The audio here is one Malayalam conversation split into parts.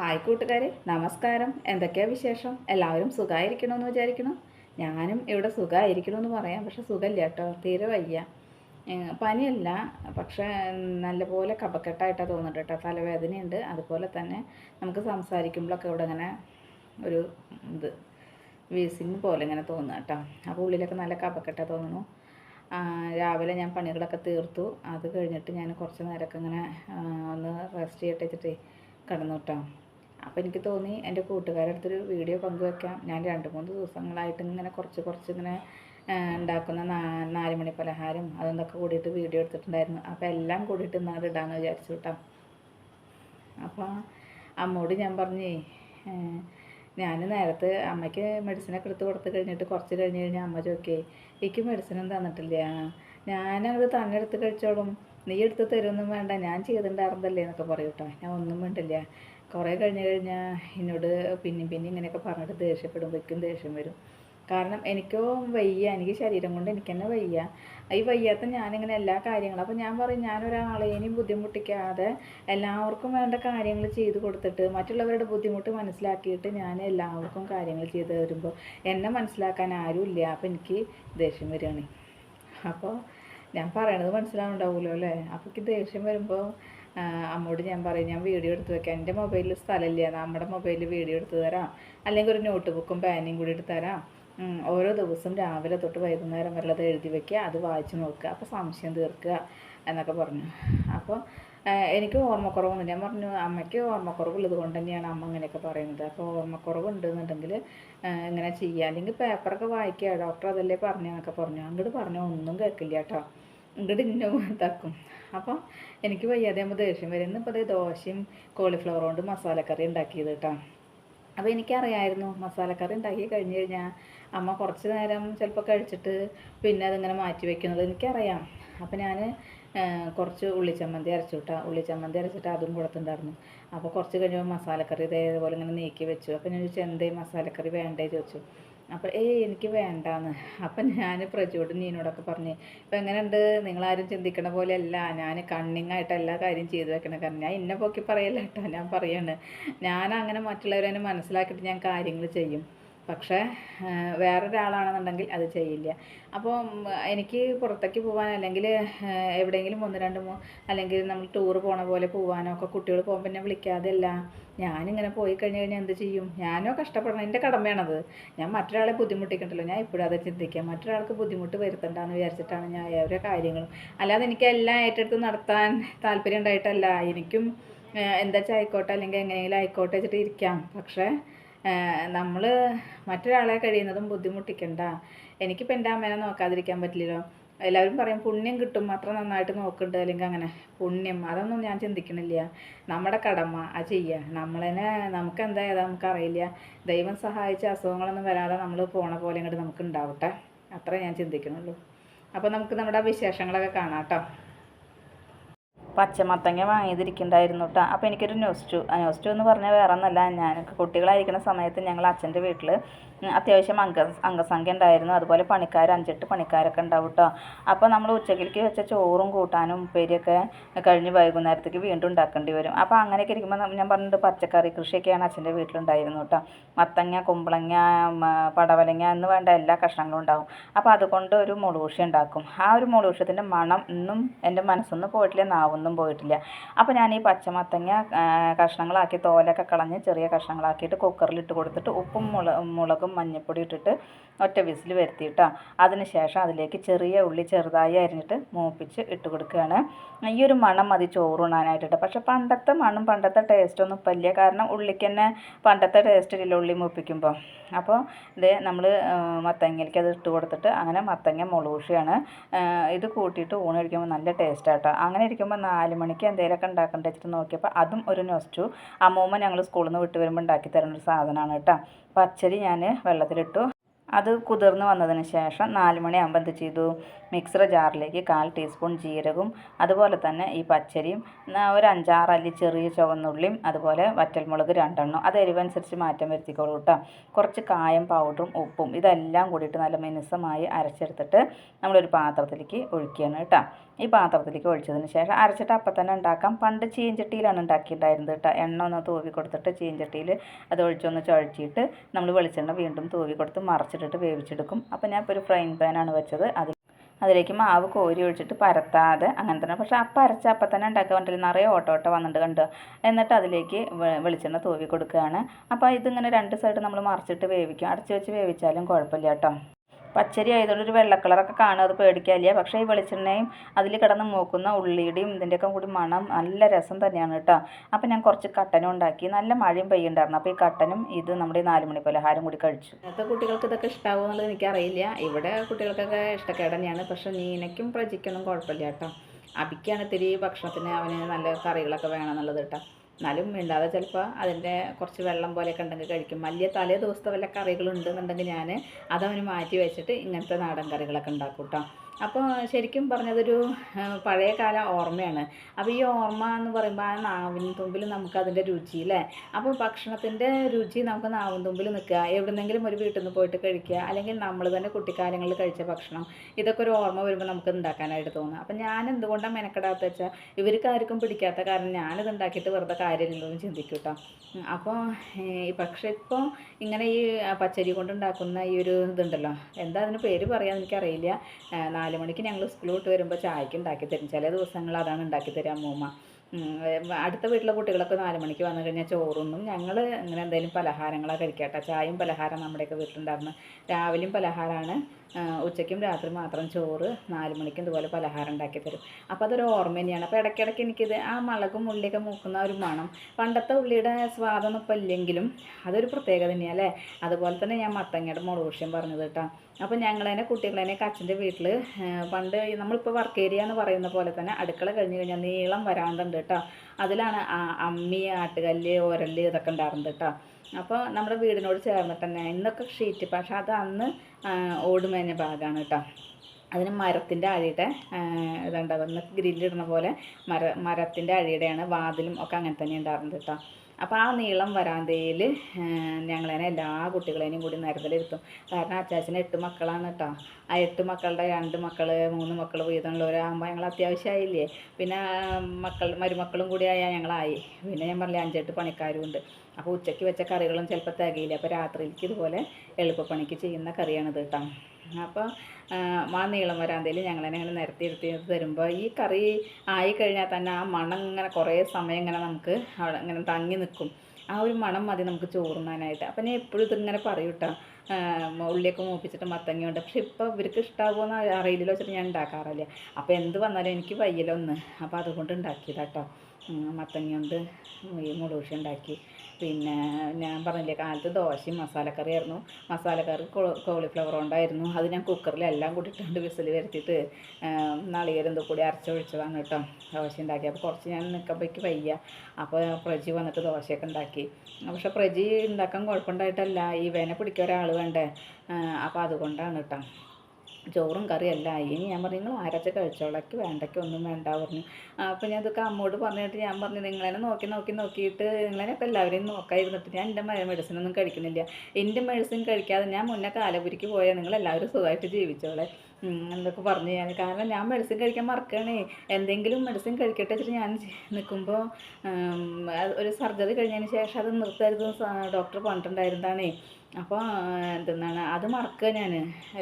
ഹായ് കൂട്ടുകാരെ നമസ്കാരം. എന്തൊക്കെയാണ് വിശേഷം? എല്ലാവരും സുഖമായിരിക്കണമെന്ന് വിചാരിക്കണം ഞാനും ഇവിടെ സുഖമായിരിക്കണമെന്ന് പറയാം. പക്ഷെ സുഖമില്ല കേട്ടോ തീരെ വയ്യ. പനിയല്ല പക്ഷേ നല്ലപോലെ കപക്കെട്ടായിട്ടാണ് തോന്നുന്നുണ്ട് കേട്ടോ. തലവേദനയുണ്ട്. അതുപോലെ തന്നെ നമുക്ക് സംസാരിക്കുമ്പോഴൊക്കെ ഇവിടെ ഇങ്ങനെ ഒരു ഇത് വീസിങ് പോലെ ഇങ്ങനെ തോന്നുക കേട്ടോ. അപ്പോൾ ഉള്ളിലൊക്കെ നല്ല കപക്കെട്ടാണ് തോന്നുന്നു. രാവിലെ ഞാൻ പണികളൊക്കെ തീർത്തു. അത് കഴിഞ്ഞിട്ട് ഞാൻ കുറച്ച് നേരമൊക്കെ ഇങ്ങനെ ഒന്ന് റെസ്റ്റ് ചെയ്യട്ടെ വെച്ചിട്ടേ കിടന്നു കേട്ടോ. അപ്പോൾ എനിക്ക് തോന്നി എന്റെ കൂട്ടുകാരുടെ അടുത്തൊരു വീഡിയോ പങ്കുവെക്കാം. ഞാൻ രണ്ട് മൂന്ന് ദിവസങ്ങളായിട്ട് ഇങ്ങനെ കുറച്ച് കുറച്ച് ഇങ്ങനെ ഉണ്ടാക്കുന്ന നാല് പലഹാരം അതൊന്നൊക്കെ കൂടിയിട്ട് വീഡിയോ എടുത്തിട്ടുണ്ടായിരുന്നു. അപ്പോൾ എല്ലാം കൂടിയിട്ട് ഇന്നത് ഇടാമെന്ന് വിചാരിച്ചു കേട്ടോ അപ്പോൾ അമ്മോട് ഞാൻ പറഞ്ഞേ ഞാൻ നേരത്തെ അമ്മയ്ക്ക് മെഡിസിനൊക്കെ എടുത്ത് കൊടുത്ത് കഴിഞ്ഞിട്ട് കുറച്ച് കഴിഞ്ഞ് കഴിഞ്ഞാൽ അമ്മ ചോദിക്കേ എനിക്ക് മെഡിസിനും തന്നിട്ടില്ല. ഞാനത് തന്നെ എടുത്ത് കഴിച്ചോളും. നീ എടുത്ത് തരുമൊന്നും വേണ്ട. ഞാൻ ചെയ്തിട്ടുണ്ടായിരുന്നല്ലേ എന്നൊക്കെ പറയും ഞാൻ ഒന്നും വേണ്ടില്ല കുറേ കഴിഞ്ഞ് കഴിഞ്ഞാൽ എന്നോട് പിന്നെയും പിന്നെയും ഇങ്ങനെയൊക്കെ പറഞ്ഞിട്ട് ദേഷ്യപ്പെടുമ്പോഴേക്കും ദേഷ്യം വരും. കാരണം എനിക്കോ വയ്യ എനിക്ക് ശരീരം കൊണ്ട് എനിക്ക് തന്നെ വയ്യ. ഈ വയ്യാത്ത ഞാനിങ്ങനെ എല്ലാ കാര്യങ്ങളും അപ്പോൾ ഞാൻ പറയും ഞാനൊരാളെയും ബുദ്ധിമുട്ടിക്കാതെ എല്ലാവർക്കും വേണ്ട കാര്യങ്ങൾ ചെയ്ത് കൊടുത്തിട്ട് മറ്റുള്ളവരുടെ ബുദ്ധിമുട്ട് മനസ്സിലാക്കിയിട്ട് ഞാൻ എല്ലാവർക്കും കാര്യങ്ങൾ ചെയ്ത് തരുമ്പോൾ എന്നെ മനസ്സിലാക്കാൻ ആരും ഇല്ല. അപ്പോൾ എനിക്ക് ദേഷ്യം വരികയാണ് അപ്പോൾ ഞാൻ പറയണത് മനസ്സിലാവുണ്ടാവുമല്ലോ അല്ലേ? അപ്പോൾ എനിക്ക് ദേഷ്യം വരുമ്പോൾ അമ്മോട് ഞാൻ പറയും ഞാൻ വീഡിയോ എടുത്ത് വെക്കാം. എന്റെ മൊബൈലിൽ സ്ഥലമില്ല. നമ്മുടെ മൊബൈലിൽ വീഡിയോ എടുത്ത് തരാം. അല്ലെങ്കിൽ ഒരു നോട്ട് ബുക്കും പേനയും കൂടി എടുത്ത് തരാം. ഓരോ ദിവസം രാവിലെ തൊട്ട് വൈകുന്നേരം വരെ അത് എഴുതി വെക്കുക. അത് വായിച്ച് നോക്കുക. അപ്പോൾ സംശയം തീർക്കുക എന്നൊക്കെ പറഞ്ഞു. അപ്പോൾ എനിക്ക് ഓർമ്മക്കുറവൊന്നും ഞാൻ പറഞ്ഞു അമ്മയ്ക്ക് ഓർമ്മക്കുറവുള്ളത് കൊണ്ട് തന്നെയാണ് അമ്മ ഇങ്ങനെയൊക്കെ പറയുന്നത്. അപ്പോൾ ഓർമ്മക്കുറവുണ്ട് എന്നുണ്ടെങ്കിൽ ഇങ്ങനെ ചെയ്യുക അല്ലെങ്കിൽ പേപ്പറൊക്കെ വായിക്കുക. ഡോക്ടർ അതല്ലേ പറഞ്ഞെന്നൊക്കെ പറഞ്ഞു. അങ്ങോട്ട് പറഞ്ഞാൽ ഒന്നും കേൾക്കില്ല കേട്ടോ ഇങ്ങോട്ട് ഇന്ന ഇതാക്കും അപ്പോൾ എനിക്ക് വയ്യാതെ ആകുമ്പോൾ ദേഷ്യം വരും ഇന്നിപ്പോൾ അത് ദോശയും കോളിഫ്ലവർ കൊണ്ട് മസാലക്കറി ഉണ്ടാക്കിയത് കേട്ടോ അപ്പോൾ എനിക്കറിയായിരുന്നു മസാലക്കറി ഉണ്ടാക്കി കഴിഞ്ഞ് കഴിഞ്ഞാൽ അമ്മ കുറച്ച് നേരം ചിലപ്പോൾ കഴിച്ചിട്ട് പിന്നെ അതിങ്ങനെ മാറ്റി വെക്കുന്നത് എനിക്കറിയാം. അപ്പോൾ ഞാൻ കുറച്ച് ഉള്ളിച്ചമ്മന്തി അരച്ചു വിട്ടാ ഉള്ളിച്ചമ്മന്തി അരച്ചിട്ട് അതും കൊടുത്തിട്ടുണ്ടായിരുന്നു അപ്പോൾ കുറച്ച് കഴിഞ്ഞപ്പോൾ മസാലക്കറി ഇതേപോലെ ഇങ്ങനെ നീക്കി വെച്ചു. അപ്പോൾ ഞാൻ ചോദിച്ചു എന്തേ മസാലക്കറി വേണ്ടേ? ചോദിച്ചു. അപ്പോൾ ഏയ് എനിക്ക് വേണ്ടാന്ന്. അപ്പം ഞാൻ പ്രജോട് നീനോടൊക്കെ പറഞ്ഞ് ഇപ്പം എങ്ങനെയുണ്ട്? നിങ്ങളാരും ചിന്തിക്കണ പോലെയല്ല. ഞാൻ കണ്ണിങ്ങായിട്ട് എല്ലാ കാര്യം ചെയ്തു വെക്കണ കാരണം ഞാൻ ഇന്നെ പൊക്കി പറയല്ല കേട്ടോ ഞാൻ പറയാണ്. ഞാൻ അങ്ങനെ മറ്റുള്ളവരെ മനസ്സിലാക്കിയിട്ട് ഞാൻ കാര്യങ്ങൾ ചെയ്യും. പക്ഷേ വേറൊരാളാണെന്നുണ്ടെങ്കിൽ അത് ചെയ്യില്ല. അപ്പോൾ എനിക്ക് പുറത്തേക്ക് പോകാൻ അല്ലെങ്കിൽ എവിടെയെങ്കിലും ഒന്ന് രണ്ട് മൂ അല്ലെങ്കിൽ നമ്മൾ ടൂർ പോണ പോലെ പോകാനോ ഒക്കെ കുട്ടികൾ പോകുമ്പോൾ എന്നെ വിളിക്കാതെയല്ല. ഞാനിങ്ങനെ പോയി കഴിഞ്ഞ് കഴിഞ്ഞാൽ എന്ത് ചെയ്യും? ഞാനോ കഷ്ടപ്പെടണം. എന്റെ കടമയാണത്. ഞാൻ മറ്റൊരാളെ ബുദ്ധിമുട്ടിക്കണ്ടല്ലോ. ഞാൻ ഇപ്പോഴും അത് ചിന്തിക്കാം. മറ്റൊരാൾക്ക് ബുദ്ധിമുട്ട് വരുത്തണ്ടെന്ന് വിചാരിച്ചിട്ടാണ് ഞാൻ ഓരോ കാര്യങ്ങളും. അല്ലാതെ എനിക്ക് എല്ലാം ഏറ്റെടുത്ത് നടത്താൻ താല്പര്യം ഉണ്ടായിട്ടല്ല. എനിക്കും എന്താ വെച്ചാൽ ആയിക്കോട്ടെ അല്ലെങ്കിൽ എങ്ങനെയെങ്കിലും ആയിക്കോട്ടെ വെച്ചിട്ട് ഇരിക്കാം. പക്ഷേ നമ്മൾ മറ്റൊരാളെ കഴിയുന്നതും ബുദ്ധിമുട്ടിക്കണ്ട. എനിക്കിപ്പോൾ എന്റെ അമ്മേനെ നോക്കാതിരിക്കാൻ പറ്റില്ലല്ലോ. എല്ലാവരും പറയും പുണ്യം കിട്ടും അത്ര നന്നായിട്ട് നോക്കുന്നുണ്ട് അല്ലെങ്കിൽ അങ്ങനെ. പുണ്യം അതൊന്നും ഞാൻ ചിന്തിക്കണില്ല. നമ്മുടെ കടമ അത് ചെയ്യുക നമ്മളതിനെ നമുക്ക് എന്താ ഏതാ നമുക്കറിയില്ല. ദൈവം സഹായിച്ച അസുഖങ്ങളൊന്നും വരാതെ നമ്മൾ പോണ പോലെ ഇങ്ങോട്ട് നമുക്ക് ഉണ്ടാവട്ടെ അത്ര ഞാൻ ചിന്തിക്കുന്നുള്ളൂ അപ്പോൾ നമുക്ക് നമ്മുടെ വിശേഷങ്ങളൊക്കെ കാണാം കേട്ടോ. പച്ചമത്തങ്ങ വാങ്ങിയതിരിക്കുന്നുണ്ടായിരുന്നു കേട്ടോ അപ്പോൾ എനിക്കൊരു ന്യൂസ്റ്റു ആ ടു എന്ന് പറഞ്ഞാൽ വേറെ ഒന്നല്ല ഞാനൊക്കെ കുട്ടികളായിരിക്കുന്ന സമയത്ത് ഞങ്ങൾ അച്ഛന്റെ വീട്ടിൽ അത്യാവശ്യം അംഗ അംഗസംഖ്യ ഉണ്ടായിരുന്നു. അതുപോലെ പണിക്കാർ അഞ്ചെട്ട് പണിക്കാരൊക്കെ ഉണ്ടാവും കേട്ടോ അപ്പോൾ നമ്മൾ ഉച്ചക്കിലേക്ക് വെച്ച ചോറും കൂട്ടാനും ഉപ്പേരിയൊക്കെ കഴിഞ്ഞ് വൈകുന്നേരത്തേക്ക് വീണ്ടും ഉണ്ടാക്കേണ്ടി വരും. അപ്പോൾ അങ്ങനെയൊക്കെ ഇരിക്കുമ്പോൾ ഞാൻ പറഞ്ഞത് പച്ചക്കറി കൃഷിയൊക്കെയാണ് അച്ഛന്റെ വീട്ടിലുണ്ടായിരുന്നു കേട്ടോ മത്തങ്ങ കുമ്പളങ്ങ പടവലങ്ങ എന്ന് വേണ്ട എല്ലാ കഷ്ണങ്ങളും ഉണ്ടാവും. അപ്പോൾ അതുകൊണ്ട് ഒരു മുളൂഷി ഉണ്ടാക്കും. ആ ഒരു മുളൂഷത്തിന്റെ മണം ഇന്നും എന്റെ മനസ്സൊന്നും പോയിട്ടില്ല നാവൊന്നും പോയിട്ടില്ല. അപ്പോൾ ഞാൻ ഈ പച്ചമത്തങ്ങ കഷ്ണങ്ങളാക്കി തോലൊക്കെ കളഞ്ഞ് ചെറിയ കഷ്ണങ്ങളാക്കിയിട്ട് കുക്കറിൽ ഇട്ട് കൊടുത്തിട്ട് ഉപ്പും മുള മുളകും മഞ്ഞൾപ്പൊടി ഇട്ടിട്ട് ഒറ്റ വിസിൽ വരുത്തിയിട്ടോ. അതിന് ശേഷം അതിലേക്ക് ചെറിയ ഉള്ളി ചെറുതായി അരിഞ്ഞിട്ട് മൂപ്പിച്ച് ഇട്ട് കൊടുക്കുകയാണ്. ഈ ഒരു മണം മതി ചോറുണ്ണാനായിട്ടിട്ട് പക്ഷേ പണ്ടത്തെ മണം പണ്ടത്തെ ടേസ്റ്റ് ഒന്നും ഇപ്പം ഇല്ല. കാരണം ഉള്ളിക്ക് തന്നെ പണ്ടത്തെ ടേസ്റ്റ് ഇല്ല ഉള്ളി മൂപ്പിക്കുമ്പോൾ അപ്പോൾ ഇത് നമ്മൾ മത്തങ്ങയിലേക്ക് അത് ഇട്ട് കൊടുത്തിട്ട് അങ്ങനെ മത്തങ്ങ മുളൂഷിയാണ്. ഇത് കൂട്ടിയിട്ട് ഊണ് കഴിക്കുമ്പോൾ നല്ല ടേസ്റ്റ് ആട്ടോ. അങ്ങനെ ഇരിക്കുമ്പോൾ നാല് മണിക്ക് എന്തെങ്കിലുമൊക്കെ ഉണ്ടാക്കണ്ട വെച്ചിട്ട് നോക്കിയപ്പോൾ അതും ഒരു നൊസ്റ്റു. അമ്മൂമ്മ ഞങ്ങൾ സ്കൂളിൽ നിന്ന് വിട്ട് വരുമ്പോൾ ഉണ്ടാക്കി തരുന്ന ഒരു സാധനമാണ് കേട്ടോ. പച്ചരി ഞാൻ വെള്ളത്തിലിട്ടു. അത് കുതിർന്ന് വന്നതിന് ശേഷം നാല് മണിയാകുമ്പോൾ എന്ത് ചെയ്തു? മിക്സർ ജാറിലേക്ക് കാൽ ടീസ്പൂൺ ജീരകവും അതുപോലെ തന്നെ ഈ പച്ചരിയും ഒരു അഞ്ചാറ് അല്ലി ചെറിയ ചുവന്നുള്ളിയും അതുപോലെ വറ്റൽമുളക് രണ്ടെണ്ണം. അത് എരിവനുസരിച്ച് മാറ്റം വരുത്തിക്കോളൂ കേട്ടോ കുറച്ച് കായം പൗഡറും ഉപ്പും ഇതെല്ലാം കൂടിയിട്ട് നല്ല മിനുസമായി അരച്ചെടുത്തിട്ട് നമ്മളൊരു പാത്രത്തിലേക്ക് ഒഴിക്കുകയാണ് കേട്ടോ ഈ പാത്രത്തിലേക്ക് ഒഴിച്ചതിന് ശേഷം അരച്ചിട്ട് അപ്പം തന്നെ ഉണ്ടാക്കാം. പണ്ട് ചീഞ്ചട്ടിയിലാണ് ഉണ്ടാക്കിയിട്ടുണ്ടായിരുന്നത് കേട്ടോ എണ്ണ ഒന്ന് തൂവി കൊടുത്തിട്ട് ചീഞ്ചട്ടിയിൽ അത് ഒഴിച്ചൊന്ന് ചുഴച്ചിട്ട് നമ്മൾ വെളിച്ചെണ്ണ വീണ്ടും തൂവി കൊടുത്ത് മറച്ചിട്ടിട്ട് വേവിച്ചെടുക്കും. അപ്പോൾ ഞാൻ ഇപ്പോൾ ഒരു ഫ്രൈങ് പാനാണ് വെച്ചത്. അത് അതിലേക്ക് മാവ് കോരി ഒഴിച്ചിട്ട് പരത്താതെ അങ്ങനെ തന്നെ. പക്ഷേ അപ്പം അരച്ച അപ്പം തന്നെ ഉണ്ടാക്കാൻ വേണ്ടി നിറയെ ഓട്ടോ ഓട്ടോ വന്നിട്ട് കണ്ടു? എന്നിട്ട് അതിലേക്ക് വെളിച്ചെണ്ണ തൂവി കൊടുക്കുകയാണ്. അപ്പോൾ ഇതിങ്ങനെ രണ്ട് സൈഡ് നമ്മൾ മറിച്ചിട്ട് വേവിക്കും. അടച്ചു വെച്ച് വേവിച്ചാലും കുഴപ്പമില്ല കേട്ടോ. പച്ചരി ആയതുകൊണ്ട് ഒരു വെള്ള കളറൊക്കെ കാണും അത് പേടിക്കാനില്ല. പക്ഷേ ഈ വെളിച്ചെണ്ണയും അതിൽ കിടന്ന് മൂക്കുന്ന ഉള്ളിയുടെയും ഇതിന്റെയൊക്കെ കൂടി മണം നല്ല രസം തന്നെയാണ് കേട്ടോ. അപ്പോൾ ഞാൻ കുറച്ച് കട്ടനും ഉണ്ടാക്കി. നല്ല മഴയും പെയ്യുണ്ടായിരുന്നു അപ്പോൾ ഈ കട്ടനും ഇത് നമ്മുടെ നാല് മണി പലഹാരം കൂടി കഴിച്ചു. ഇന്നത്തെ കുട്ടികൾക്ക് ഇതൊക്കെ ഇഷ്ടമാകുമോ എന്നുള്ളത് എനിക്കറിയില്ല. ഇവിടെ കുട്ടികൾക്കൊക്കെ ഇഷ്ടക്കേട് പക്ഷേ നീനയ്ക്കും പ്രജിക്കൊന്നും കുഴപ്പമില്ല കേട്ടോ. അബിക്കാണ് ഇത്തിരി ഭക്ഷണത്തിന് അവന് നല്ല കറികളൊക്കെ വേണമെന്നുള്ളത് കേട്ടോ. എന്നാലും മിണ്ടാതെ ചിലപ്പോൾ അതിന്റെ കുറച്ച് വെള്ളം പോലെയൊക്കെ ഉണ്ടെങ്കിൽ കഴിക്കും. വലിയ തലേ ദിവസത്തെ വല്ല കറികളുണ്ടെന്നുണ്ടെങ്കിൽ ഞാൻ അതവന് മാറ്റി വെച്ചിട്ട് ഇങ്ങനത്തെ നാടൻ കറികളൊക്കെ ഉണ്ടാക്കും കേട്ടോ അപ്പോൾ ശരിക്കും പറഞ്ഞതൊരു പഴയ കാല ഓർമ്മയാണ്. അപ്പോൾ ഈ ഓർമ്മ എന്ന് പറയുമ്പോൾ ആ നാവിൻ തുമ്പിൽ നമുക്ക് അതിന്റെ രുചി അല്ലേ അപ്പോൾ ഭക്ഷണത്തിന്റെ രുചി നമുക്ക് നാവിൻ തുമ്പിൽ നിൽക്കുക എവിടെന്നെങ്കിലും ഒരു വീട്ടിൽ നിന്ന് പോയിട്ട് കഴിക്കുക അല്ലെങ്കിൽ നമ്മൾ തന്നെ കുട്ടിക്കാലങ്ങളിൽ കഴിച്ച ഭക്ഷണം ഇതൊക്കെ ഒരു ഓർമ്മ വരുമ്പോൾ നമുക്ക് ഉണ്ടാക്കാനായിട്ട് തോന്നുക. അപ്പോൾ ഞാൻ എന്തുകൊണ്ടാണ് മെനക്കെടാത്ത വെച്ചാൽ ഇവർക്ക് ആർക്കും പിടിക്കാത്ത കാരണം ഞാനിത് ഉണ്ടാക്കിയിട്ട് വെറുതെ കാര്യമില്ലെന്ന് ചിന്തിക്കും കേട്ടോ. അപ്പോൾ പക്ഷേ ഇപ്പോൾ ഇങ്ങനെ ഈ പച്ചരി കൊണ്ടുണ്ടാക്കുന്ന ഈ ഒരു ഇതുണ്ടല്ലോ എന്താ അതിന് പേര് പറയാൻ എനിക്കറിയില്ല. നാല് മണിക്ക് ഞങ്ങൾ സ്കൂൾ വിട്ട് വരുമ്പോൾ ചായക്ക് ഉണ്ടാക്കി തരും. ചില ദിവസങ്ങൾ അതാണ് ഉണ്ടാക്കി തരാം അമ്മൂമ്മ. അടുത്ത വീട്ടിലെ കുട്ടികളൊക്കെ നാല് മണിക്ക് വന്നു കഴിഞ്ഞാൽ ചോറൊന്നും ഞങ്ങൾ ഇങ്ങനെ എന്തെങ്കിലും പലഹാരങ്ങളൊക്കെ കഴിക്കട്ടെ ചായയും പലഹാരം നമ്മുടെയൊക്കെ വീട്ടിലുണ്ടായിരുന്നു രാവിലെയും പലഹാരമാണ് ഉച്ചയ്ക്കും രാത്രി മാത്രം ചോറ് നാല് മണിക്കും ഇതുപോലെ പലഹാരം ഉണ്ടാക്കി തരും. അപ്പോൾ അതൊരു ഓർമ്മ തന്നെയാണ്. അപ്പോൾ ഇടയ്ക്കിടയ്ക്ക് എനിക്കിത് ആ മുളകും ഉള്ളിയൊക്കെ മൂക്കുന്ന ഒരു മണം. പണ്ടത്തെ ഉള്ളിയുടെ സ്വാദൊന്നും ഇപ്പം ഇല്ലെങ്കിലും അതൊരു പ്രത്യേകത തന്നെയാണ് അല്ലേ? അതുപോലെ തന്നെ ഞാൻ മത്തങ്ങയുടെ മുളക് വിഷയം പറഞ്ഞത് കേട്ടോ. അപ്പോൾ ഞങ്ങളതിനെ കുട്ടികളതിനെ അച്ഛന്റെ വീട്ടിൽ പണ്ട് നമ്മളിപ്പോൾ വർക്ക് ഏരിയ എന്ന് പറയുന്ന പോലെ തന്നെ അടുക്കള കഴിഞ്ഞ് കഴിഞ്ഞാൽ നീളം വരാണ്ടുണ്ട് കേട്ടോ. അതിലാണ് അമ്മി ആട്ടുകല്ല് ഉരൽ ഇതൊക്കെ ഉണ്ടായിരുന്നത് കേട്ടോ. അപ്പോൾ നമ്മുടെ വീടിനോട് ചേർന്നിട്ട് തന്നെ ഇന്നൊക്കെ ഷീറ്റ് പക്ഷെ അത് അന്ന് ഓടുമേഞ്ഞ ഭാഗമാണ് കേട്ടോ അതിന് മരത്തിന്റെ അഴിയുടെ ഇതുണ്ട്. അതൊന്ന് ഗ്രില്ലിടുന്ന പോലെ മര മരത്തിന്റെ അഴിയുടെയാണ് വാതിലും ഒക്കെ അങ്ങനെ തന്നെ ഉണ്ടായിരുന്നത് കേട്ടോ അപ്പോൾ ആ നീളം വരാന്തയിൽ ഞങ്ങളതിനെ എല്ലാ കുട്ടികളെയും കൂടി നിരത്തിലിരുത്തും കാരണം അച്ചാച്ചന് എട്ട് മക്കളാണ് കേട്ടോ ആ എട്ട് മക്കളുടെ രണ്ട് മക്കൾ മൂന്ന് മക്കൾ വീതമുള്ളവരാകുമ്പോൾ ഞങ്ങൾ അത്യാവശ്യമായില്ലേ പിന്നെ മക്കൾ മരുമക്കളും കൂടി ആയാൽ ഞങ്ങളായി. പിന്നെ ഞാൻ പറഞ്ഞില്ലേ അഞ്ചെട്ട് പണിക്കാരും ഉണ്ട് അപ്പോൾ ഉച്ചയ്ക്ക് വെച്ച കറികളും ചിലപ്പോൾ തികയില്ല. അപ്പോൾ രാത്രിയിലേക്ക് ഇതുപോലെ എളുപ്പപ്പണിക്ക് ചെയ്യുന്ന കറിയാണിത് കേട്ടോ. അപ്പോൾ ആ നീളം വരാന്തയിൽ തന്നെ ഇങ്ങനെ നിരത്തി എടുത്തി തരുമ്പോൾ ഈ കറി ആയി കഴിഞ്ഞാൽ തന്നെ ആ മണം ഇങ്ങനെ കുറേ സമയം ഇങ്ങനെ നമുക്ക് അവിടെ ഇങ്ങനെ തങ്ങി നിൽക്കും. ആ ഒരു മണം മതി നമുക്ക് ചോറുന്നാനായിട്ട് അപ്പം ഞാൻ എപ്പോഴും ഇതിങ്ങനെ പറയും കേട്ടോ. ഉള്ളിയൊക്കെ മൂപ്പിച്ചിട്ട് മത്തങ്ങയുണ്ട്. പക്ഷെ ഇപ്പോൾ ഇവർക്ക് ഇഷ്ടമാകുമെന്ന് അറിയില്ലല്ലോ വെച്ചിട്ട് ഞാൻ ഉണ്ടാക്കാറില്ല. അപ്പോൾ എന്ത് വന്നാലും എനിക്ക് വയ്യലൊന്ന്. അപ്പോൾ അതുകൊണ്ട് ഉണ്ടാക്കിയതാട്ടോ. മത്തങ്ങ കൊണ്ട് ഈ മുളകുഷി ഉണ്ടാക്കി. പിന്നെ ഞാൻ പറഞ്ഞില്ലേ കാലത്ത് ദോശയും മസാലക്കറിയായിരുന്നു. മസാലക്കറി കോളിഫ്ലവർ കൊണ്ടായിരുന്നു. അത് ഞാൻ കുക്കറിലെല്ലാം എല്ലാം കൂടി ഇട്ടുകൊണ്ട് വിസിൽ വരുത്തിയിട്ട് നളികരും കൂടി അരച്ചൊഴിച്ചതാണ് കേട്ടോ ദോശ ഉണ്ടാക്കി. അപ്പോൾ കുറച്ച് ഞാൻ നിൽക്കുമ്പോഴേക്ക് വയ്യ. അപ്പോൾ പ്രജി വന്നിട്ട് ദോശയൊക്കെ ഉണ്ടാക്കി. പക്ഷേ പ്രജി ഉണ്ടാക്കാൻ കുഴപ്പമുണ്ടായിട്ടല്ല. ഈ വേന പിടിക്കാൻ വേണ്ടേ? അപ്പോൾ അതുകൊണ്ടാണ് കേട്ടോ. ചോറും കറിയല്ല. ഇനി ഞാൻ പറഞ്ഞു നിങ്ങൾ അരച്ച കഴിച്ചോളക്ക് വേണ്ടയ്ക്ക് ഒന്നും വേണ്ട പറഞ്ഞു. അപ്പോൾ ഞാൻ ഇതൊക്കെ അമ്മോട് പറഞ്ഞിട്ട് ഞാൻ പറഞ്ഞു നിങ്ങളെന്നെ നോക്കി നോക്കി നോക്കിയിട്ട് നിങ്ങളെനൊക്കെ എല്ലാവരെയും നോക്കാതിരുന്നിട്ട് ഞാൻ എന്റെ മെഡിസിൻ ഒന്നും കഴിക്കുന്നില്ല. എന്റെ മെഡിസിൻ കഴിക്കാതെ ഞാൻ മുന്നേ കാലപുരിക്ക് പോയാൽ നിങ്ങളെല്ലാവരും സുഖമായിട്ട് ജീവിച്ചോളെ. എന്നൊക്കെ പറഞ്ഞു ഞാൻ. കാരണം ഞാൻ മെഡിസിൻ കഴിക്കാൻ മറക്കണേ. എന്തെങ്കിലും മെഡിസിൻ കഴിക്കട്ടെ വെച്ചിട്ട് ഞാൻ നിൽക്കുമ്പോൾ ഒരു സർജറി കഴിഞ്ഞതിന് ശേഷം അത് നിർത്തരുത് ഡോക്ടർ പറഞ്ഞിട്ടുണ്ടായിരുന്നതാണേ. അപ്പോൾ എന്തെന്നാണ് അത് മറക്കുക ഞാൻ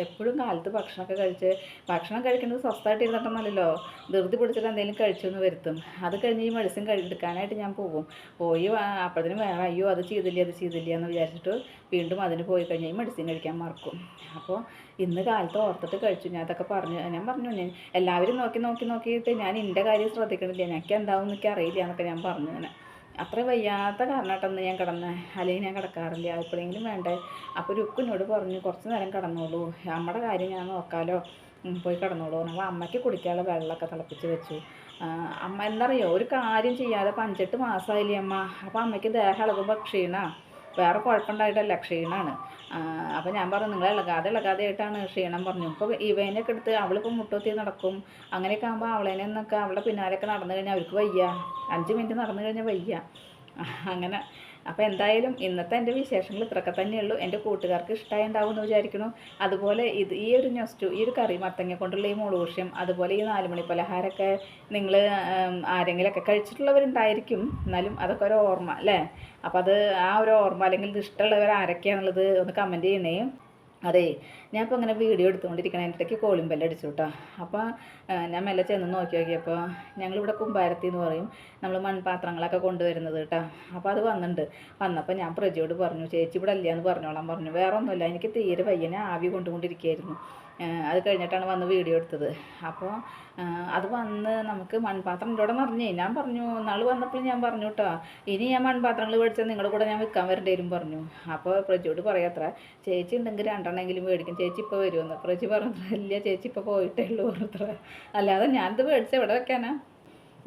എപ്പോഴും കാലത്ത് ഭക്ഷണമൊക്കെ കഴിച്ച് ഭക്ഷണം കഴിക്കുന്നത് സ്വസ്ഥമായിട്ട് ഇരുന്നിട്ടൊന്നുമല്ലല്ലോ ധൃതി പിടിച്ചിട്ട് എന്തെങ്കിലും കഴിച്ചു എന്ന് വരുത്തും. അത് കഴിഞ്ഞ് ഈ മെഡിസിൻ എടുക്കാനായിട്ട് ഞാൻ പോകും. പോയി അപ്പോഴത്തേനും വേറെ അയ്യോ അത് ചെയ്തില്ല അത് ചെയ്തില്ല എന്ന് വിചാരിച്ചിട്ട് വീണ്ടും അതിന് പോയി കഴിഞ്ഞാൽ ഈ മെഡിസിൻ കഴിക്കാൻ മറക്കും. അപ്പോൾ ഇന്ന് കാലത്ത് ഓർത്തിട്ട് കഴിച്ചു. ഞാൻ അതൊക്കെ പറഞ്ഞു ഞാൻ പറഞ്ഞു ഞാൻ എല്ലാവരും നോക്കി നോക്കി നോക്കിയിട്ട് ഞാൻ എന്റെ കാര്യം ശ്രദ്ധിക്കണില്ല. എനിക്ക് എന്താവും എന്നൊക്കെ അറിയില്ല എന്നൊക്കെ ഞാൻ പറഞ്ഞു അങ്ങനെ അത്ര വയ്യാത്ത കാരണമായിട്ടൊന്നും ഞാൻ കിടന്ന്. അല്ലെങ്കിൽ ഞാൻ കിടക്കാറില്ല. എപ്പോഴെങ്കിലും വേണ്ടേ. അപ്പോൾ രുക്കിനോട് പറഞ്ഞു കുറച്ച് നേരം കിടന്നോളൂ. നമ്മുടെ കാര്യം ഞാൻ നോക്കാലോ. പോയി കിടന്നോളൂ. നമ്മൾ അമ്മയ്ക്ക് കുടിക്കാനുള്ള വെള്ളമൊക്കെ തിളപ്പിച്ച് വെച്ചു. അമ്മ എന്നറിയോ ഒരു കാര്യം ചെയ്യാതെ പഞ്ചെട്ട് മാസമായില്ലേ അമ്മ. അപ്പോൾ അമ്മയ്ക്ക് ദേഹം ഇളകുമ്പോൾ ക്ഷീണമാണ്. വേറെ കുഴപ്പമുണ്ടായിട്ടല്ല. ക്ഷീണമാണ്. അപ്പോൾ ഞാൻ പറഞ്ഞു നിങ്ങൾ ഇളകാതെ ഇളകാതെ ആയിട്ടാണ് ക്ഷീണം പറഞ്ഞു. ഇപ്പോൾ ഇവേനൊക്കെ എടുത്ത് അവളിപ്പോൾ മുട്ടുകുത്തി നടക്കും. അങ്ങനെയൊക്കെ ആകുമ്പോൾ അവളേനെ എന്നൊക്കെ അവളുടെ പിന്നാലെയൊക്കെ നടന്നു കഴിഞ്ഞാൽ അവർക്ക് വയ്യ. അഞ്ച് മിനിറ്റ് നടന്നു കഴിഞ്ഞാൽ വയ്യ. അങ്ങനെ അപ്പോൾ എന്തായാലും ഇന്നത്തെ എന്റെ വിശേഷങ്ങൾ ഇത്രയൊക്കെ തന്നെയുള്ളൂ. എന്റെ കൂട്ടുകാർക്ക് ഇഷ്ടമായി ഉണ്ടാവും എന്ന് വിചാരിക്കുന്നു. അതുപോലെ ഇത് ഈ ഒരു നെസ്റ്റു ഈ ഒരു കറി മത്തങ്ങ കൊണ്ടുള്ള ഈ മുളകൂഷ്യം അതുപോലെ ഈ നാലുമണി പലഹാരമൊക്കെ നിങ്ങൾ ആരെങ്കിലുമൊക്കെ കഴിച്ചിട്ടുള്ളവരുണ്ടായിരിക്കും. എന്നാലും അതൊക്കെ ഒരു ഓർമ്മ അല്ലേ? അപ്പോൾ അത് ആ ഒരു ഓർമ്മ അല്ലെങ്കിൽ ഇത് ഇഷ്ടമുള്ളവർ ആരൊക്കെയാണെന്നുള്ളത് ഒന്ന് കമന്റ് ചെയ്യണേ. അതെ ഞാൻ ഇപ്പോൾ ഇങ്ങനെ വീഡിയോ എടുത്തുകൊണ്ടിരിക്കണം. എന്റെ ഇടയ്ക്ക് കോളിംഗ് ബെല്ല് അടിച്ചു കേട്ടോ അപ്പോൾ ഞാൻ മെല്ലെ ചെന്ന് നോക്കി നോക്കിയപ്പോൾ ഞങ്ങളിവിടെ കുമ്പാരത്തി എന്ന് പറയും നമ്മൾ മൺപാത്രങ്ങളൊക്കെ കൊണ്ടുവരുന്നത് കേട്ടോ അപ്പോൾ അത് വന്നിട്ടുണ്ട് വന്നപ്പോൾ ഞാൻ പ്രജയോട് പറഞ്ഞു ചേച്ചി ഇവിടെ ഇല്ല എന്ന് പറഞ്ഞോളാം പറഞ്ഞു. വേറെ ഒന്നുമില്ല എനിക്ക് തീരെ പയ്യനെ ആവി കൊണ്ടുകൊണ്ടിരിക്കുകയായിരുന്നു അത് കഴിഞ്ഞിട്ടാണ് വന്ന് വീഡിയോ എടുത്തത്. അപ്പോൾ അത് വന്ന് നമുക്ക് മൺപാത്രം ഇവിടെ നിറഞ്ഞേ ഞാൻ പറഞ്ഞു നാൾ വന്നപ്പോൾ ഞാൻ പറഞ്ഞു കേട്ടോ ഇനി ഞാൻ മൺപാത്രങ്ങൾ മേടിച്ചാൽ നിങ്ങളുടെ കൂടെ ഞാൻ വിൽക്കാൻ വരേണ്ടി വരും പറഞ്ഞു. അപ്പോൾ പ്രജോട് പറയാത്ര ചേച്ചി ഉണ്ടെങ്കിൽ രണ്ടെണ്ണെങ്കിലും മേടിക്കും ചേച്ചി ഇപ്പോൾ വരുമെന്ന്. പ്രജി പറഞ്ഞു ഇല്ല ചേച്ചി ഇപ്പോൾ പോയിട്ടേ ഉള്ളൂ പറഞ്ഞത്ര. അല്ലാതെ ഞാനിത് മേടിച്ചാൽ എവിടെ വെക്കാനാ?